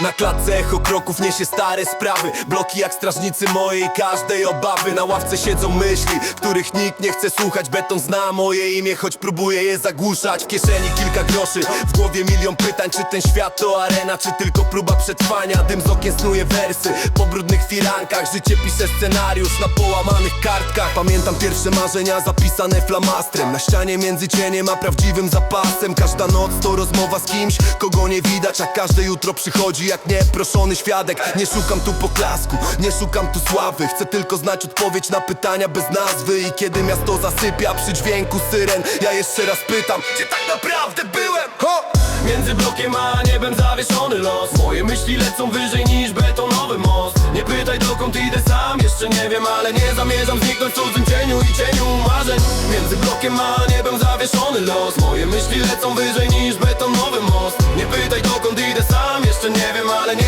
Na klatce echo kroków niesie stare sprawy. Bloki jak strażnicy mojej każdej obawy. Na ławce siedzą myśli, których nikt nie chce słuchać. Beton zna moje imię, choć próbuje je zagłuszać. W kieszeni kilka groszy, w głowie milion pytań. Czy ten świat to arena, czy tylko próba przetrwania? Dym z okien snuje wersy, po brudnych firankach. Życie pisze scenariusz na połamanych kartkach. Pamiętam pierwsze marzenia zapisane flamastrem. Na ścianie między cieniem a prawdziwym zapasem. Każda noc to rozmowa z kimś, kogo nie widać A każde jutro przychodzi jak nieproszony świadek. Nie szukam tu poklasku, nie szukam tu sławy. Chcę tylko znać odpowiedź na pytania bez nazwy. I kiedy miasto zasypia przy dźwięku syren Ja jeszcze raz pytam, gdzie tak naprawdę byłem? Ho! Między blokiem a niebem zawieszony los. Moje myśli lecą wyżej niż betonowy most. Nie pytaj dokąd idę sam, jeszcze nie wiem Ale nie zamierzam zniknąć w cudzym cieniu i cieniu marzeń. Między blokiem a niebem zawieszony los. Moje myśli lecą wyżej niż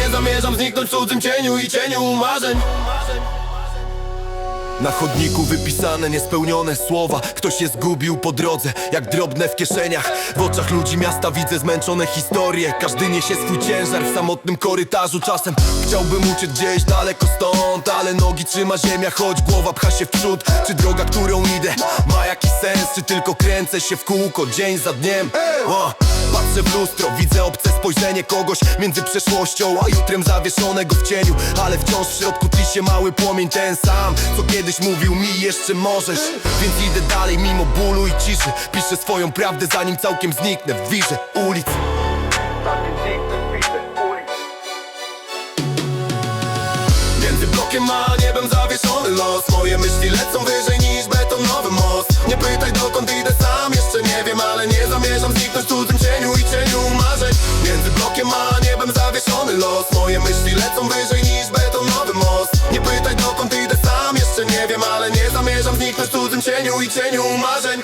zamierzam zniknąć w cudzym cieniu i cieniu marzeń. Na chodniku wypisane niespełnione słowa. Ktoś się zgubił po drodze, jak drobne w kieszeniach. W oczach ludzi miasta widzę zmęczone historie. Każdy niesie swój ciężar w samotnym korytarzu. Czasem chciałbym uciec gdzieś daleko stąd Ale nogi trzyma ziemia, choć głowa pcha się w przód Czy droga, którą idę ma jakiś sens? Czy tylko kręcę się w kółko dzień za dniem? O, Patrzę w lustro, widzę obce spojrzenie kogoś Między przeszłością a jutrem zawieszonego w cieniu. Ale wciąż w środku tli się mały płomień ten sam Co kiedyś mówił mi jeszcze możesz. Więc idę dalej mimo bólu i ciszy. Piszę swoją prawdę zanim całkiem zniknę w wirze ulic. Między blokiem a los Moje myśli lecą wyżej niż betonowy most. Nie pytaj dokąd idę sam, jeszcze nie wiem Ale nie zamierzam zniknąć w cudzym cieniu i cieniu marzeń. Między blokiem a niebem zawieszony los. Moje myśli lecą wyżej niż betonowy most. Nie pytaj dokąd idę sam, jeszcze nie wiem Ale nie zamierzam zniknąć w cudzym cieniu i cieniu marzeń